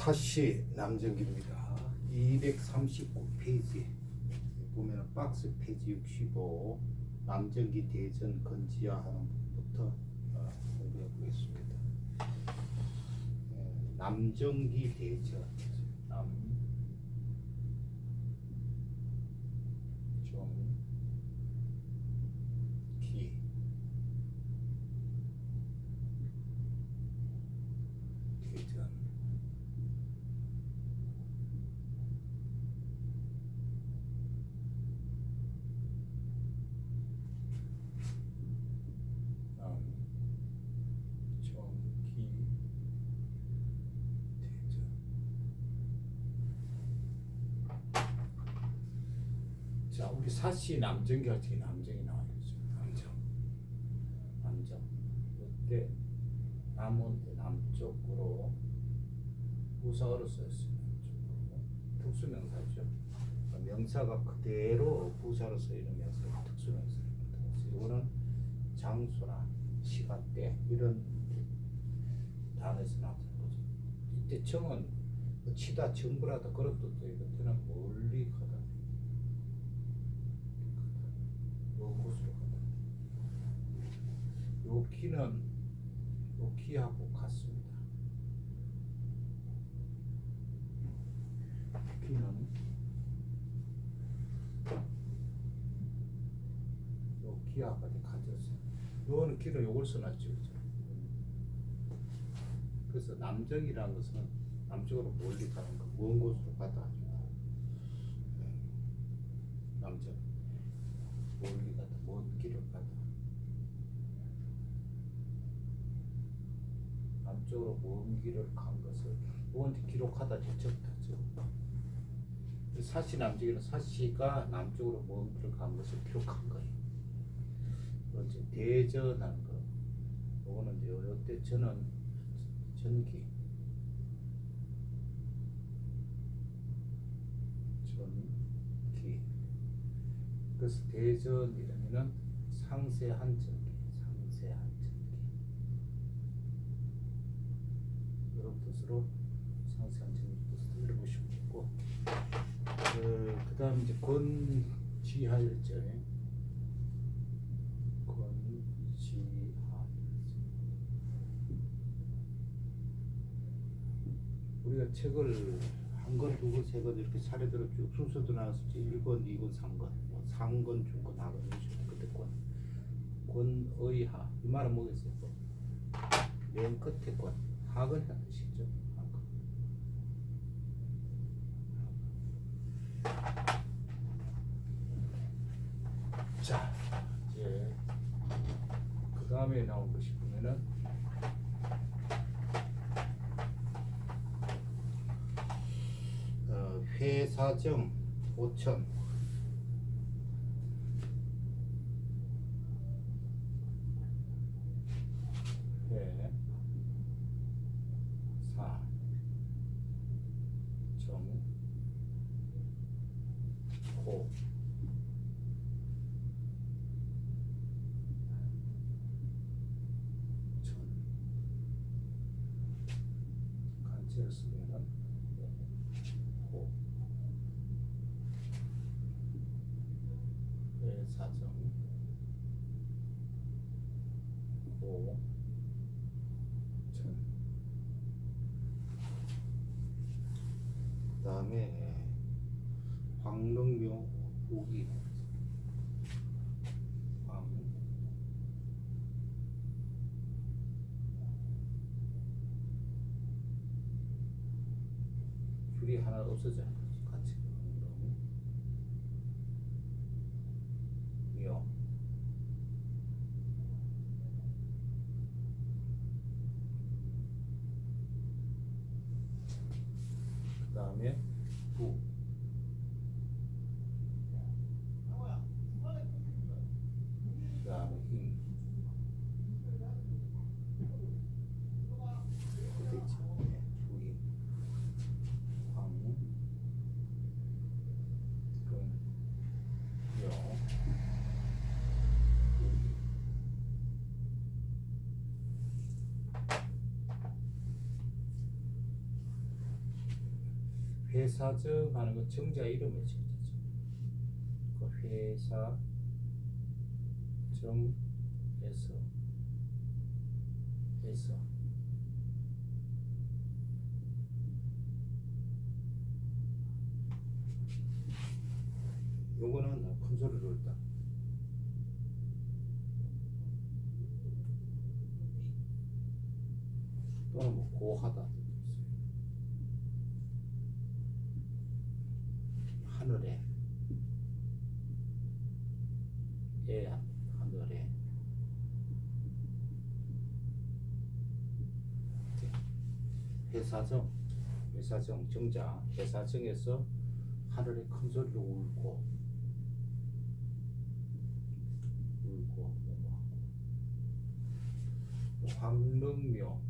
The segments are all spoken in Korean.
사시 남정기입니다. 239페이지 보면 박스 페이지 65 남정기 대전 건지야 하는 부분부터 어, 공부해 보겠습니다. 예, 남정기 대전 남정기 대전 남정기 대전 자 우리 사시 남정기 할때 남정이 나와요? 남정. 남정. 이때 남은 남쪽으로 부사어로 썼어요 남쪽으로. 특수명사죠. 그러니까 명사가 그대로 부사로 쓰이는 명사가 특수명사입니다 이거는 장소나 시간대 이런 단어에서 나타나는 거죠. 이때 정은 뭐 치다 정부라다 그런 뜻도 이것들은 멀리 가다 먼 곳으로 가다 요 키는 요 키하고 같습니다 키는 요 키하고 같았어요 요거는 키를 요걸 써놨죠 그죠? 그래서 남정이라는 것은 남쪽으로 멀리 가는 거, 먼 곳으로 가다 하죠. 네. 남정, 멀리 가다, 먼 길을 가다. 남쪽으로 먼 길을 간 것을 뭔지 기록하다 제척하죠. 사시 남쪽에는 사시가 남쪽으로 먼 길을 간 것을 기록한 거예요. 그렇지 대전한 거. 요거는 이제 요때 저는 전기 그래서 대전이라면은 상세한 전기 상세한 전기. 이런 뜻으로 상세한 전기 뜻을 읽어보시면 되고. 그, 그 다음 이제 건지하일절. 우리가 책을 한 권, 두 권, 세 권 이렇게 차례대로 쭉 순서도 나왔었지. 1권, 2권, 3권. 뭐 상권, 중권, 식으로 그때 권. 권의하. 이 말은 뭐겠어요? 맨 끝에 권. 하권이라는 뜻이죠. 하권 자 이제 그 다음에 나온 것이 보면은 어, 회사정 5천 회, 사, 정, 호, 천. 간체를 쓰면은 호, 회사정, 호, 천. 그 다음에 황릉묘 오기. 황 줄이 하나 없어져 같이 황릉 묘 그 다음에 부 그 다음에 임 그때 있죠 네, 부임 황 금, 묘 우기 회사정 하는 거 정자 이름이에요 정자정 그 회사 정에서 에서 요거는 큰 소리로 일단 또는 뭐 고하다 뜻도 있어요. 하늘에. 예 하늘에. 회사정 회사정 정자. 회사정에서 하늘에 큰 소리로 울고 울고 뭐하고. 황릉묘.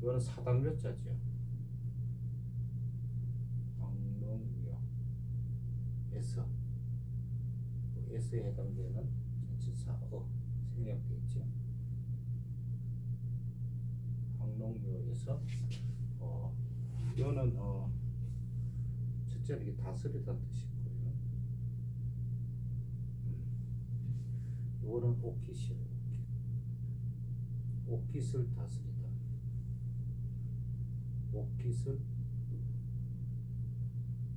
이거는 사당묘자죠 황릉묘에서 뭐 에서에 해당되는 전치사 어 생략되어 있죠 황릉묘에서 어 이거는 어 첫째 이게 다스리다는 뜻이고요. 음. 이거는 옥기실, 옥깃을 다스리다. 옥깃을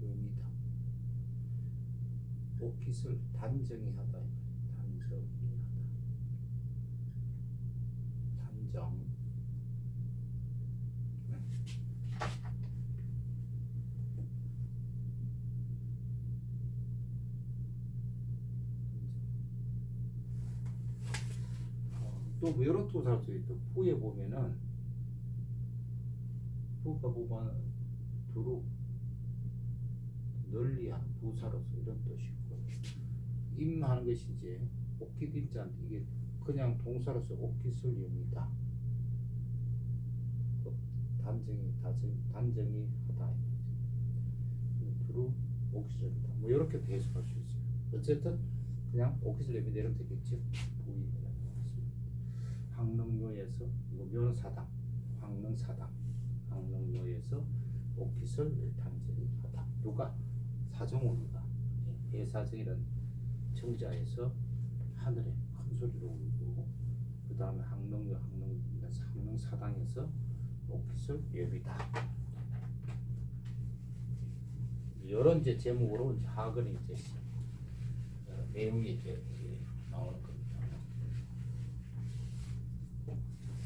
의미다. 옥깃을 단정히 하다. 단정히 하다. 단정. 네. 여러 또살수 있다. 부에 보면은 부가 보면 두루 널리한 부사로서 이런 뜻이 있고 임하는 것이 이제 옥깃 임자인데 이게 그냥 동사로서 옥깃을 엽니다. 단정이 다정 단정이 하다 두루 옥깃을 엽니다. 뭐 이렇게 해석할 수 있어요. 어쨌든 그냥 옥깃을 엽니다. 부임이라는 것은. 황릉묘에서 묘사당 황릉사당 황릉묘에서 옥깃을 단절히 하다 누가 사정우리가 회사정이란 정자에서 하늘에 큰 소리로 울고 그 다음에 황릉묘 황릉 황릉사당에서 옥깃을 예비다 이런 이제 제목으로 이제 하근이 이제 어, 내용이 이제 나오는 겁니다.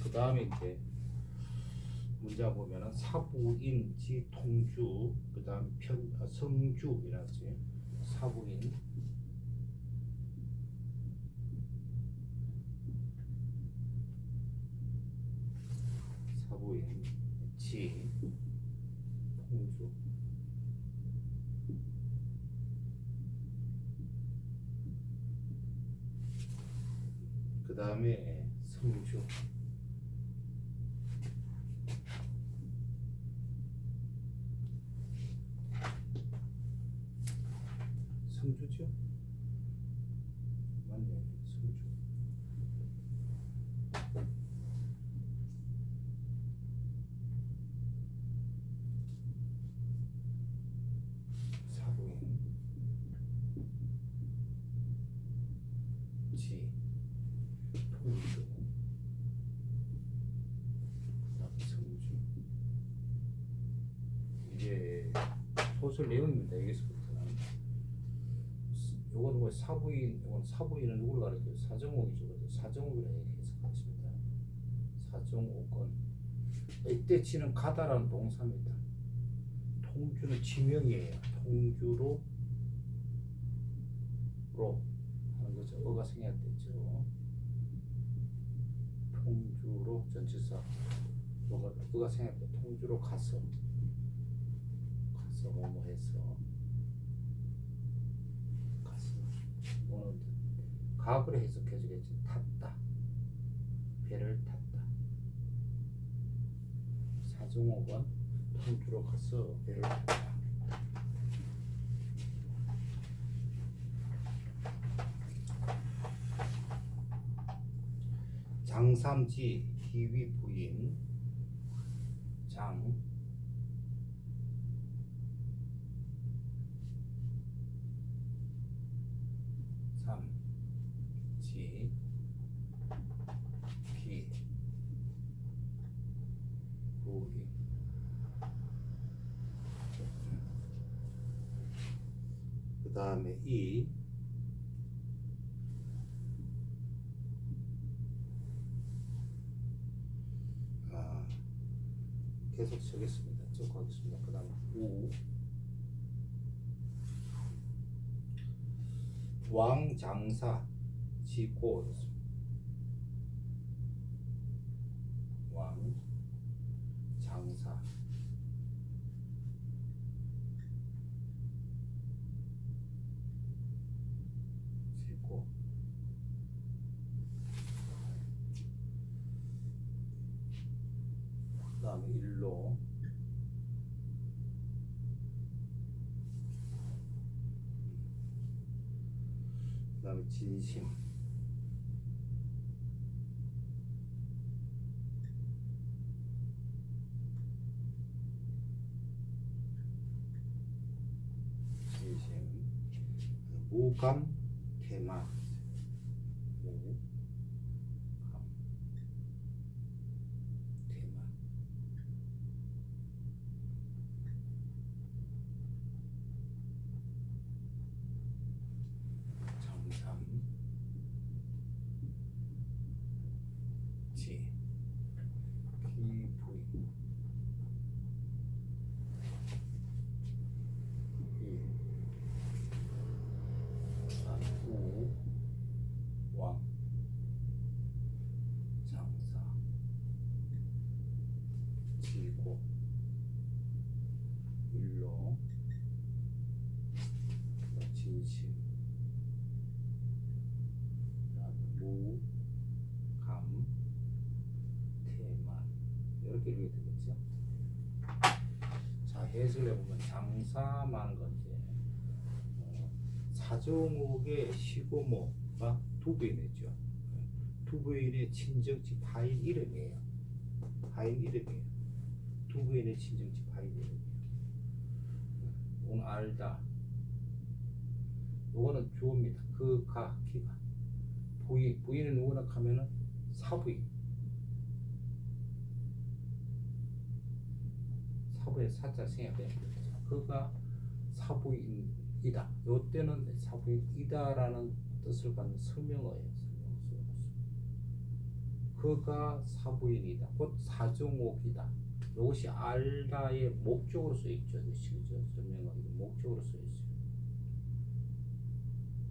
그 다음에 이제 문자 보면은 사부인, 지, 통주, 그 다음 편, 아, 성주 이라지 사부인, 사부인, 지, 통주. 그 다음에 성주. 성주죠? 맞네, 성주. 사부인 지 통주 그다음에 성주 이게 소설 내용입니다 여기서부터는. 요건 뭐 사부인 요건 사부인은 누굴 가리켜요? 사정옥이죠 그래서 사정옥이라 해석하십니다. 사정옥은 이때 치는 가다라는 동사입니다. 통주는 지명이에요. 통주로 로 하는 거죠. 어가 생략됐죠. 통주로 전치사 어가, 어가 생략돼 통주로 가서 가서 뭐뭐 해서 가서 오는 가구로 해석해주겠지 탔다. 배를 탔다. 사종옥은 통주로 가서 배를 탔다. 장삼지 기위 부인 장 장삼 지 기, 구이 그 다음에 이 아, 계속 적겠습니다. 쭉 하겠습니다. 그 다음에 우 왕장사 지고 왕 장사 지고. 그 다음에 일로. 그 다음에 진심. 진심. 무감 대만 무감 대만 정삼 지 기부인 일 우왕 장사 지고 일로 진심 무, 감, 태만 이렇게 읽어야 되겠죠? 자 해석을 해보면 장사만 건지 어, 사종욱의 시고모가 두 부인이죠. 두 부인의 친정집 하인 이름이에요. 하인 이름이에요. 두 부인의 친정집 하인 이름이에요. 오늘 알다. 요거는 주어입니다. 그, 가, 기가. 부인, 부인은 누구나 하면은 사부인. 사부의 사자 생략돼요. 그가 사부인이다. 요 때는 사부인이다라는 뜻을 갖는 설명어예요. 설명어. 그가 사부인이다. 곧 사종옥이다. 이것이 알다의 목적으로 쓰여 있죠. 이것이 그죠? 설명어 이거 목적으로 쓰여 있어요.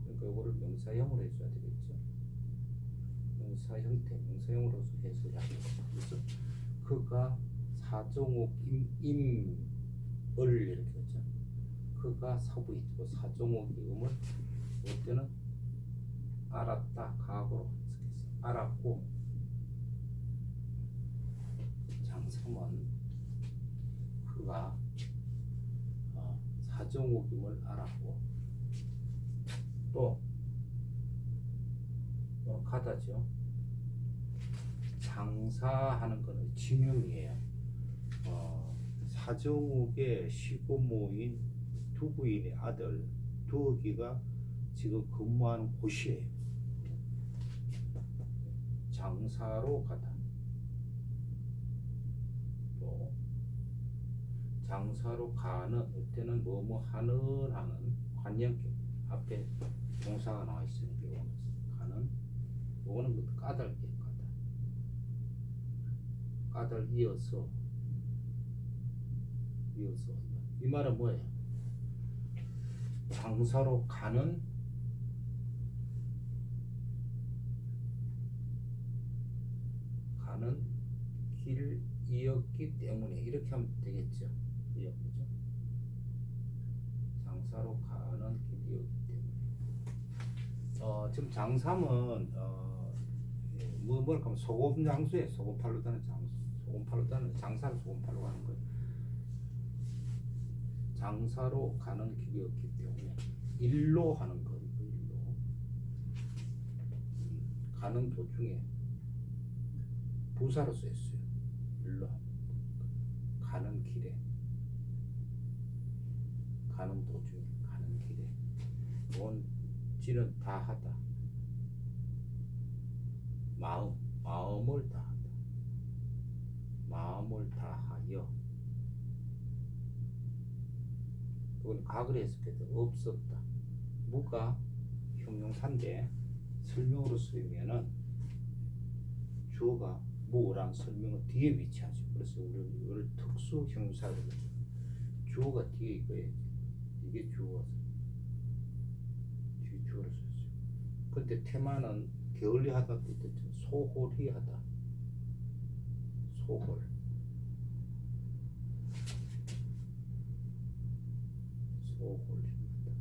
그러니까 이거를 명사형으로 해줘야 되겠죠. 명사 형태, 명사형으로서 해석을 하는 거죠. 그래서 그가 사종옥 임, 임을 이렇게 했죠. 그가 사부이 고 사종옥 임을 이때는 알았다 가고로 해석했어. 알았고 장삼은 그가 어, 사종옥 임을 알았고 또 어, 가다죠. 장사하는 거는 진용이에요. 어, 사정욱의 시고모인 두 부인의 아들 두어기가 지금 근무하는 곳이에요. 장사로 가다. 또 장사로 가는 이때는 뭐뭐 하는 하는 관념격 앞에 동사가 나와 있으니까 가는 요거는 그 까닭이에요 까닭 까닭 이어서 이어서 이 말은 뭐예요? 장사로 가는 가는 길이었기 때문에 이렇게 하면 되겠죠. 장사로 가는 길이었기 때문에. 어, 지금 장삼은 어, 예, 뭐 뭐랄까 소금 장수에 소금 팔로 다는 장수, 소금 팔로 다는 장사를 소금 팔로 가는 거예요. 장사로 가는 길이었기 때문에 일로 하는 거 일로 음, 가는 도중에 부사로 쓰였어요. 일로. 가는 길에 가는 도중 입지는 다하다. 마음, 마음을 다하다. 마음을 다하여. 과거를 했을 때 없었다. 무가 형용사인데 설명으로 쓰면은 주어가 뭐랑 설명은 뒤에 위치하죠. 그래서 우리는 이걸 특수 형용사로. 주어가 뒤에 있어야지. 이게 주어서 뒤에 주어로 썼어요. 근데 테마는 게을리하다 뜻했죠. 소홀히하다. 소홀. 소홀히하다.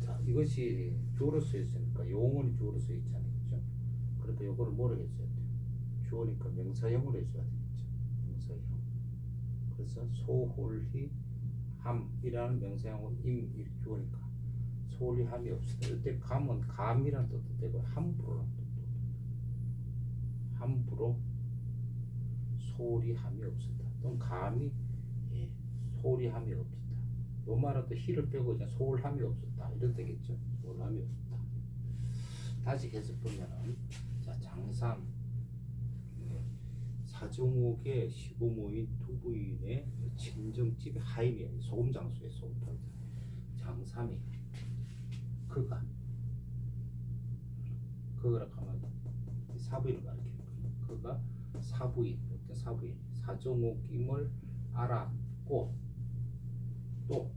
자, 이것이 주어로 쓰여 있으니까 용언이 주어로 쓰여 있잖아요. 그러니까 요거를 뭐로 해줘야 돼요? 주어니까 명사형으로 해줘야 되겠죠. 명사형. 그래서 소홀히 함이라는 명사형은 임 이렇게 주어니까 소홀히 함이 없으다. 이때 감은 감이란 뜻도 되고 함부로란 뜻도 되고 함부로 소홀히 함이 없었다. 또는 감이 예, 소홀히 함이 없었다. 요 말은 또 히를 빼고 그냥 소홀함이 없었다. 이런 되겠죠. 소홀함이 없었다. 다시 계속 보면은 자 장삼 네, 사종옥의 시고 모인 두 부인의 친정집의 하인이에요. 소금 장소에 소금 팔자. 장삼이 그가 그거라 하면 사부인을 가리키는 거예요. 그가 사부인, 어떤 사부인, 사종옥임을 알았고 또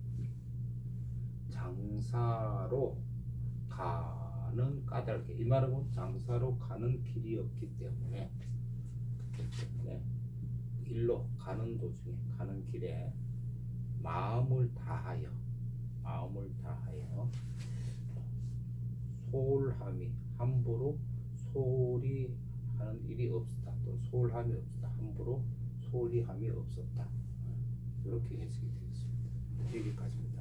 장사로 가는 까닭에 이 말은 장사로 가는 길이 없기 때문에 때문에 일로 가는 도중에 가는 길에 마음을 다하여 마음을 다하여 소홀함이 함부로 소홀히 하는 일이 없었다. 또 소홀함이 없었다. 함부로 소홀히 함이 없었다. 이렇게 해석이 되겠습니다. 여기까지입니다.